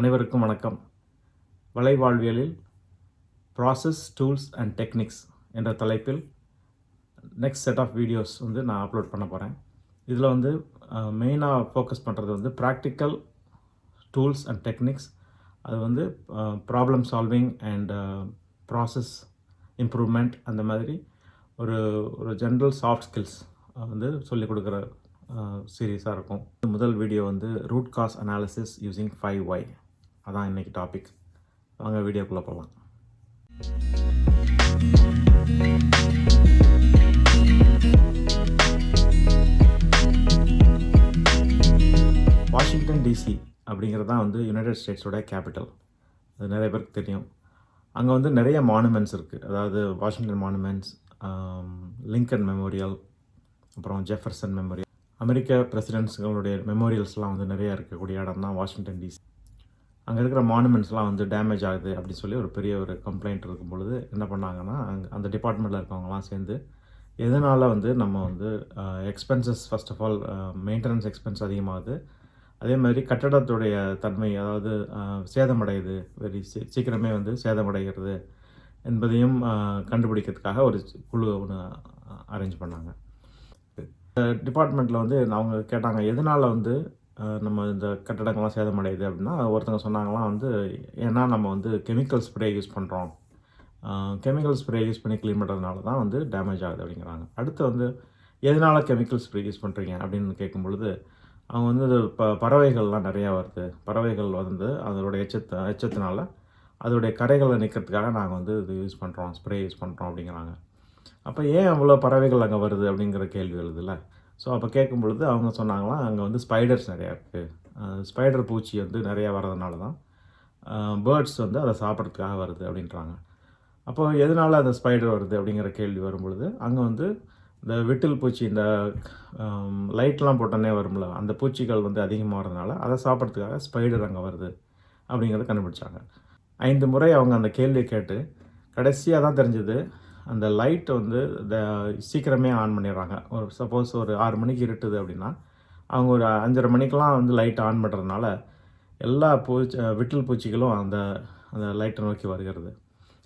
அனைவருக்கும் வணக்கம். வலைவாழ்வியலில் ப்ராசஸ் டூல்ஸ் அண்ட் டெக்னிக்ஸ் என்ற தலைப்பில் நெக்ஸ்ட் செட் ஆஃப் வீடியோஸ் வந்து நான் அப்லோட் பண்ண போகிறேன் இதில் வந்து மெயினாக ஃபோக்கஸ் பண்ணுறது வந்து ப்ராக்டிக்கல் டூல்ஸ் அண்ட் டெக்னிக்ஸ் அது வந்து problem solving and process improvement அந்த மாதிரி ஒரு ஒரு ஜென்ரல் சாஃப்ட் ஸ்கில்ஸ் வந்து சொல்லிக் கொடுக்குற சீரியஸாக இருக்கும். முதல் வீடியோ வந்து root cause analysis using five why அதான் இன்றைக்கி டாபிக் வாங்க வீடியோக்குள்ளே போகலாம் வாஷிங்டன் டிசி அப்படிங்கிறது தான் வந்து யுனைடெட் ஸ்டேட்ஸோட கேபிட்டல் அது நிறைய பேருக்கு தெரியும். அங்கே வந்து நிறைய மானுமெண்ட்ஸ் இருக்குது அதாவது வாஷிங்டன் மானுமெண்ட்ஸ் லிங்கன் மெமோரியல் அப்புறம் ஜெஃபர்சன் மெமோரியல் அமெரிக்க பிரசிடென்ட்ஸுகளுடைய மெமோரியல்ஸ்லாம் வந்து நிறைய இருக்கக்கூடிய இடம் தான் வாஷிங்டன் டிசி அங்கே இருக்கிற மானுமெண்ட்ஸ்லாம் வந்து டேமேஜ் ஆகுது அப்படின்னு சொல்லி ஒரு பெரிய ஒரு கம்ப்ளைண்ட் இருக்கும் பொழுது என்ன பண்ணாங்கன்னா அங்கே அந்த டிபார்ட்மெண்ட்டில் இருக்கவங்கலாம் சேர்ந்து எதனால் வந்து நம்ம வந்து expenses first of all maintenance expense அதிகமாகுது. அதே மாதிரி கட்டடத்துடைய தன்மை அதாவது சேதமடையுது. வெரி சீ சீக்கிரமே வந்து சேதமடைகிறது என்பதையும் கண்டுபிடிக்கிறதுக்காக ஒரு குழு ஒன்று அரேஞ்ச் பண்ணாங்க. டிபார்ட்மெண்ட்டில் வந்து அவங்க கேட்டாங்க எதனால் வந்து நம்ம இந்த கட்டடங்கள்லாம் சேதமடையுது அப்படின்னா ஒருத்தவங்க சொன்னாங்களாம் வந்து ஏன்னா நம்ம வந்து கெமிக்கல் ஸ்ப்ரே யூஸ் பண்ணுறோம் கெமிக்கல் ஸ்ப்ரே யூஸ் பண்ணி க்ளீன் பண்ணுறதுனால தான் வந்து டேமேஜ் ஆகுது அப்படிங்கிறாங்க. அடுத்து வந்து எதனால் கெமிக்கல் ஸ்ப்ரே யூஸ் பண்ணுறீங்க அப்படின்னு கேட்கும் பொழுது அவங்க வந்து ப பறவைகள்லாம் நிறையா வருது. பறவைகள் வந்து அதோட எச்சத்தை எச்சத்தினால அதோடைய கரைகளை நிற்கிறதுக்காக நாங்கள் வந்து இது யூஸ் பண்ணுறோம் ஸ்ப்ரே யூஸ் பண்ணுறோம் அப்படிங்கிறாங்க. அப்போ ஏன் அவ்வளோ பறவைகள் அங்கே வருது அப்படிங்கிற கேள்வி எழுதுல ஸோ அப்போ கேட்கும் பொழுது அவங்க சொன்னாங்களாம் அங்கே வந்து ஸ்பைடர்ஸ் நிறையா இருக்குது ஸ்பைடர் பூச்சி வந்து நிறையா வர்றதுனால தான் பேர்ட்ஸ் வந்து அதை சாப்பிட்றதுக்காக வருது அப்படின்றாங்க. அப்போ எதனால் அந்த ஸ்பைடர் வருது அப்படிங்கிற கேள்வி வரும்பொழுது அங்கே வந்து இந்த விட்டில் பூச்சி இந்த லைட்லாம் போட்டோன்னே வரும்ல அந்த பூச்சிகள் வந்து அதிகமாக வரதுனால அதை சாப்பிட்றதுக்காக ஸ்பைடர் அங்கே வருது அப்படிங்கிறத கண்டுபிடிச்சாங்க. ஐந்து முறை அவங்க அந்த கேள்வியை கேட்டு கடைசியாக தான் தெரிஞ்சது அந்த லைட் வந்து சீக்கிரமே ஆன் பண்ணிடுறாங்க. ஒரு சப்போஸ் ஒரு ஆறு மணிக்கு இருட்டுது அப்படின்னா அவங்க ஒரு அஞ்சரை மணிக்கெலாம் வந்து லைட் ஆன் பண்ணுறதுனால எல்லா பூச்சி விட்டில் பூச்சிகளும் அந்த அந்த லைட்டை நோக்கி வருகிறது.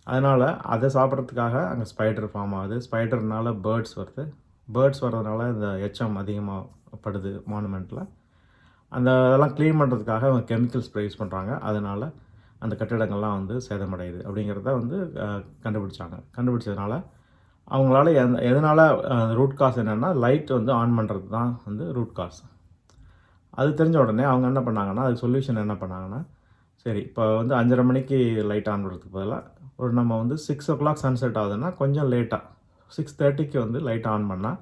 அதனால் அதை சாப்பிட்றதுக்காக அங்கே ஸ்பைடர் ஃபார்ம் ஆகுது. ஸ்பைடர்னால பேர்ட்ஸ் வருது. பேர்ட்ஸ் வர்றதுனால இந்த எச்சம் அதிகமாக படுது மானுமெண்ட்டில் அந்த அதெல்லாம் க்ளீன் பண்ணுறதுக்காக அவங்க கெமிக்கல்ஸ் ப்ரைஸ் யூஸ் பண்ணுறாங்க அதனால் அந்த கட்டிடங்கள்லாம் வந்து சேதமடையுது அப்படிங்கிறத வந்து கண்டுபிடிச்சாங்க. கண்டுபிடிச்சதுனால அவங்களால எந்த எதனால் ரூட் காஸ் என்னென்னா லைட் வந்து ஆன் பண்ணுறது தான் வந்து ரூட் காஸ் அது தெரிஞ்ச உடனே அவங்க என்ன பண்ணாங்கன்னா அதுக்கு சொல்யூஷன் என்ன பண்ணாங்கன்னா சரி இப்போ வந்து அஞ்சரை மணிக்கு லைட் ஆன் பண்ணுறதுக்கு பதிலாக ஒரு நம்ம வந்து சிக்ஸ் ஓ கிளாக் சன்செட் ஆகுதுன்னா கொஞ்சம் லேட்டாக சிக்ஸ் தேர்ட்டிக்கு வந்து லைட் ஆன் பண்ணால்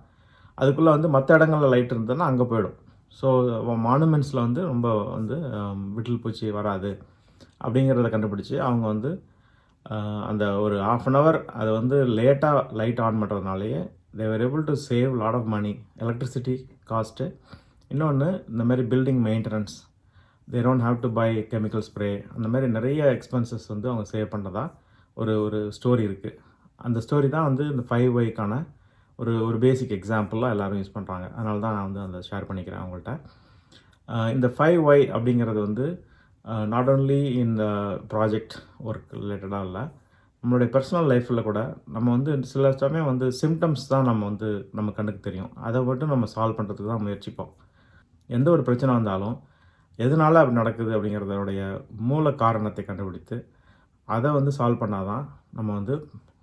அதுக்குள்ளே வந்து மற்ற இடங்களில் லைட் இருந்ததுன்னா அங்கே போயிடும். ஸோ மானுமெண்ட்ஸில் வந்து ரொம்ப வந்து விட்டில் பூச்சி வராது. அப்படிங்கிறத கண்டுபிடிச்சி அவங்க வந்து அந்த ஒரு ஆஃப் அன் ஹவர் அதை வந்து லேட்டாக light on பண்ணுறதுனாலேயே they are able to save lot of money electricity cost இன்னொன்று இந்த மாதிரி building maintenance they don't have to buy chemical spray அந்த மாதிரி நிறைய எக்ஸ்பென்சஸ் வந்து அவங்க சேவ் பண்ணுறதா ஒரு ஒரு ஸ்டோரி இருக்குது அந்த ஸ்டோரி தான் வந்து இந்த ஃபைவ் ஒய்க்கான ஒரு ஒரு பேசிக் எக்ஸாம்பிளாக எல்லோரும் யூஸ் பண்ணுறாங்க அதனால தான் நான் வந்து அந்த ஷேர் பண்ணிக்கிறேன் அவங்கள்ட்ட. இந்த ஃபைவ் ஒய் அப்படிங்கிறது வந்து நாட் ஓன்லி இந்த ப்ராஜெக்ட் ஒர்க் ரிலேட்டடாக இல்லை நம்மளுடைய பர்சனல் லைஃப்பில் கூட நம்ம வந்து சில சமயம் வந்து சிம்டம்ஸ் தான் நம்ம வந்து நம்ம கண்ணுக்கு தெரியும். அதை மட்டும் நம்ம சால்வ் பண்ணுறதுக்கு தான் முயற்சிப்போம். எந்த ஒரு பிரச்சனை வந்தாலும் எதனால் அப்படி நடக்குது அப்படிங்கிறதோடைய மூல காரணத்தை கண்டுபிடித்து அதை வந்து சால்வ் பண்ணால் தான் நம்ம வந்து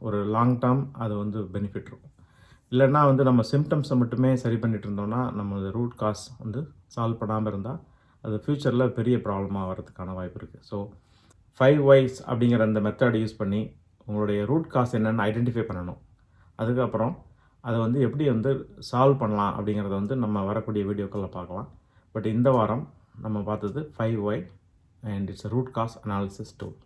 ஒரு லாங் டேர்ம் அது வந்து பெனிஃபிட் இருக்கும். இல்லைன்னா வந்து நம்ம சிம்டம்ஸை மட்டுமே சரி பண்ணிட்டு இருந்தோம்னா நம்ம ரூட் காஸ் வந்து சால்வ் பண்ணாமல் இருந்தால் அது ஃப்யூச்சரில் பெரிய ப்ராப்ளமாக வரதுக்கான வாய்ப்பு இருக்குது ஸோ ஃபைவ் வைஸ் அப்படிங்கிற அந்த மெத்தட் யூஸ் பண்ணி உங்களுடைய ரூட் காஸ் என்னென்னு ஐடென்டிஃபை பண்ணணும். அதுக்கப்புறம் அதை வந்து எப்படி வந்து சால்வ் பண்ணலாம் அப்படிங்கிறத வந்து நம்ம வரக்கூடிய வீடியோக்களில் பார்க்கலாம். பட் இந்த வாரம் நம்ம பார்த்தது five why and it's root cause analysis tool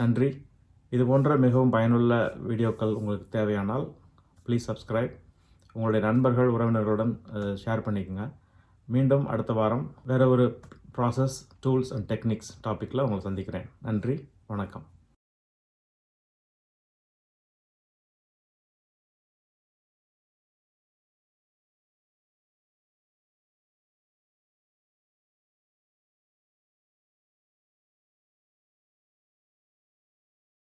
நன்றி. இது போன்ற மிகவும் பயனுள்ள வீடியோக்கள் உங்களுக்கு தேவையானால் ப்ளீஸ் சப்ஸ்கிரைப் உங்களுடைய நண்பர்கள் உறவினர்களுடன் ஷேர் பண்ணிக்கோங்க. மீண்டும் அடுத்த வாரம் வேறு ஒரு ப்ராசஸ் டூல்ஸ் அண்ட் டெக்னிக்ஸ் டாப்பிக்கில் உங்களை சந்திக்கிறேன். நன்றி வணக்கம்.